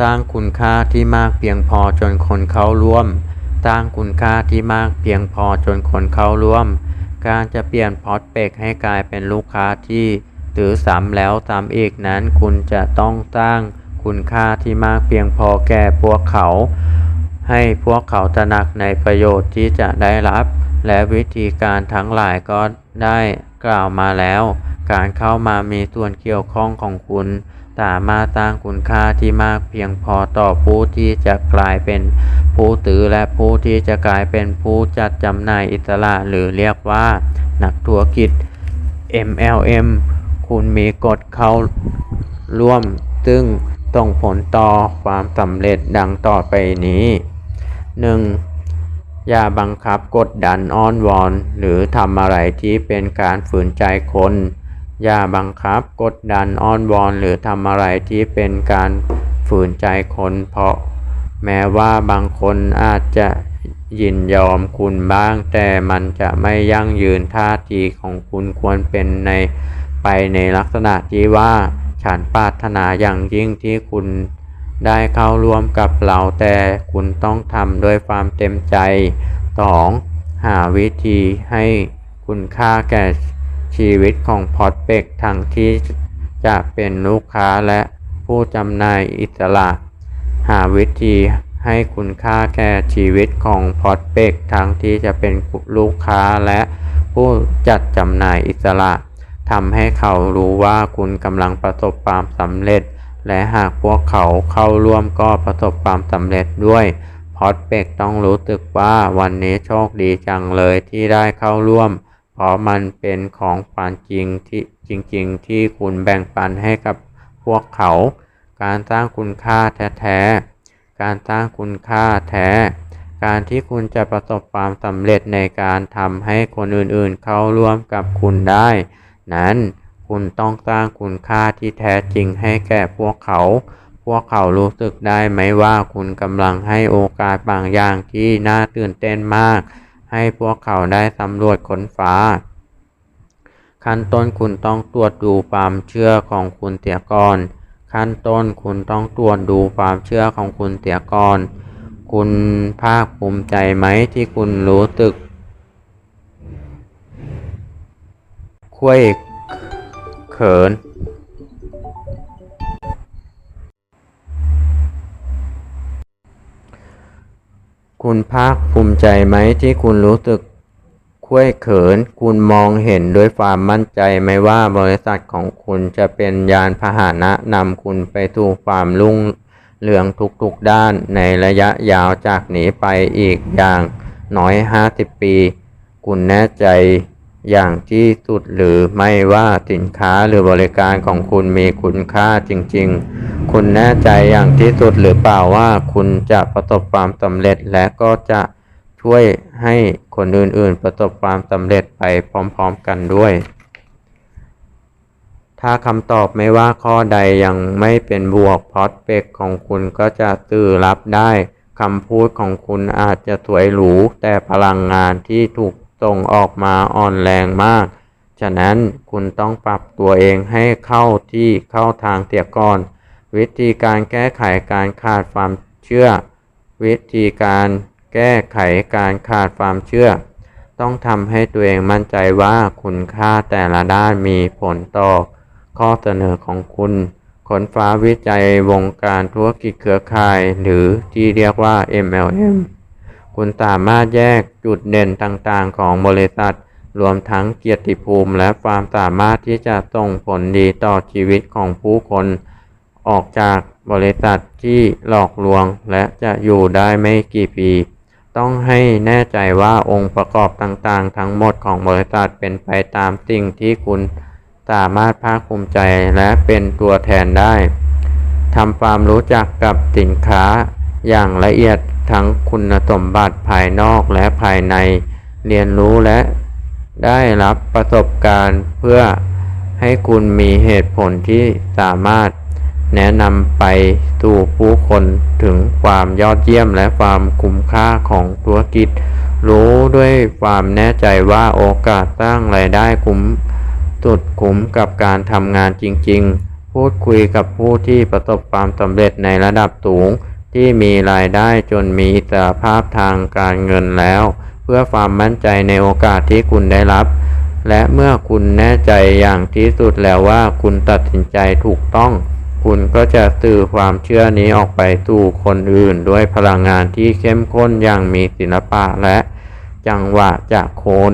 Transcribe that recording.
สร้างคุณค่าที่มากเพียงพอจนคนเข้าร่วม สร้างคุณค่าที่มากเพียงพอจนคนเข้าร่วม การจะเปลี่ยนพอตเปกให้กลายเป็นลูกค้าที่ถือซ้ำแล้วซ้ำอีกนั้น คุณจะต้องสร้างคุณค่าที่มากเพียงพอแก่พวกเขา ให้พวกเขาตระหนักในประโยชน์ที่จะได้รับ และวิธีการทั้งหลายก็ได้กล่าวมาแล้ว การเข้ามามีส่วนเกี่ยวข้องของคุณ สามารถสร้างคุณค่าที่มากเพียงพอต่อผู้ที่จะกลายเป็นผู้ซื้อและผู้ที่จะกลายเป็นผู้จัดจำหน่ายอิสระหรือเรียกว่า นักธุรกิจ MLM คุณมีกฎเข้าร่วม ซึ่งส่งผลต่อความสำเร็จดังต่อไปนี้ 1. อย่าบังคับกดดันอ้อนวอน หรือทำอะไรที่เป็นการฝืนใจคน อย่าบังคับกดดันอ้อนวอนหรือทำอะไรที่เป็นการฝืนใจคนเพราะ แม้ว่าบางคนอาจจะยินยอมคุณบ้าง แต่มันจะไม่ยั่งยืนท่าทีของคุณควรเป็นในไปในลักษณะที่ว่าฉันปรารถนาอย่างยิ่งที่คุณได้เข้าร่วมกับเราแต่คุณต้องทำด้วยความเต็มใจ 2. หาวิธีให้คุณค่าแก่ ชีวิตของพอตเป็กทั้งที่จะเป็นลูกค้าและผู้จำหน่ายอิสระหาวิธีให้คุณค่าแก่ชีวิตของพอตเป็กทั้งที่จะเป็นลูกค้าและผู้จัดจำหน่ายอิสระทำให้เขารู้ว่าคุณกำลังประสบความสำเร็จ และหากพวกเขาเข้าร่วมก็ประสบความสำเร็จด้วยพอตเป็กต้องรู้สึกว่าวันนี้โชคดีจังเลยที่ได้เข้าร่วม เพราะมันเป็นของขวัญจริงที่จริง ๆ ที่คุณแบ่งปันให้กับพวกเขา การสร้างคุณค่าแท้ๆ การสร้างคุณค่าแท้ การที่คุณจะประสบความสำเร็จในการทำให้คนอื่นๆ เข้าร่วมกับคุณได้ นั้นคุณต้องสร้างคุณค่าที่แท้จริงให้แก่พวกเขา พวกเขารู้สึกได้ไหมว่าคุณกำลังให้โอกาสบางอย่างที่น่าตื่นเต้นมาก ให้พวกเขาได้สำรวจค้นฟ้า ขั้นต้นคุณต้องตรวจดูความเชื่อของคุณเสียก่อน ขั้นต้นคุณต้องตรวจดูความเชื่อของคุณเสียก่อน คุณภาคภูมิใจไหมที่คุณรู้สึกคุยเขิน คุณภาคภูมิใจไหมที่คุณรู้สึกคุ้ยเขิน คุณมองเห็นด้วยความมั่นใจไหมว่าบริษัทของคุณจะเป็นยานพาหนะนำคุณไปสู่ความรุ่งเรืองทุกๆด้านในระยะยาวจากนี้ไปอีกอย่างน้อย 50 ปี คุณแน่ใจ อย่างที่สุดหรือไม่ว่าสินค้าหรือบริการของคุณมีคุณค่าจริง ๆ คุณแน่ใจอย่างที่สุดหรือเปล่าว่าคุณจะประสบความสำเร็จและก็จะช่วยให้คนอื่นๆ ประสบความสำเร็จไปพร้อมๆกันด้วย ถ้าคำตอบไม่ว่าข้อใดยังไม่เป็นบวกพอตเปกของคุณก็จะตื่อรับได้คำพูดของคุณอาจจะสวยหรูแต่พลังงานที่ถูก ส่งออกมาอ่อนแรงมาก ฉะนั้นคุณต้องปรับตัวเองให้เข้าที่เข้าทางเตียก่อน วิธีการแก้ไขการขาดความเชื่อ วิธีการแก้ไขการขาดความเชื่อ ต้องทำให้ตัวเองมั่นใจว่าคุณค่าแต่ละด้านมีผลต่อข้อเสนอของคุณค้นฟ้าวิจัยวงการธุรกิจเครือข่าย หรือที่เรียกว่า MLM คุณสามารถแยกจุดเด่นต่างๆ ของบริษัท รวมทั้งเกียรติภูมิและความสามารถที่จะส่งผลดีต่อชีวิตของผู้คน ออกจากบริษัทที่หลอกลวงและจะอยู่ได้ไม่กี่ปี ต้องให้แน่ใจว่าองค์ประกอบต่างๆ ทั้งหมดของบริษัทเป็นไปตามสิ่งที่คุณสามารถภาคภูมิใจและเป็นตัวแทนได้ทำความรู้จักกับสินค้า อย่างละเอียดทั้งคุณสมบัติภายนอกและภายใน เรียนรู้และได้รับประสบการณ์เพื่อให้คุณมีเหตุผลที่สามารถแนะนำไปสู่ผู้คนถึงความยอดเยี่ยมและความคุ้มค่าของธุรกิจ รู้ด้วยความแน่ใจว่าโอกาสสร้างรายได้คุ้มสุดคุ้มกับการทำงานจริง ๆ พูดคุยกับผู้ที่ประสบความสำเร็จในระดับสูง ที่มีรายได้จนมีอิสรภาพทางการเงินแล้ว เพื่อความมั่นใจในโอกาสที่คุณได้รับ และเมื่อคุณแน่ใจอย่างที่สุดแล้วว่าคุณตัดสินใจถูกต้อง คุณก็จะสื่อความเชื่อนี้ออกไปสู่คนอื่น ด้วยพลังงานที่เข้มข้นอย่างมีศิลปะและ จังหวะจากโคน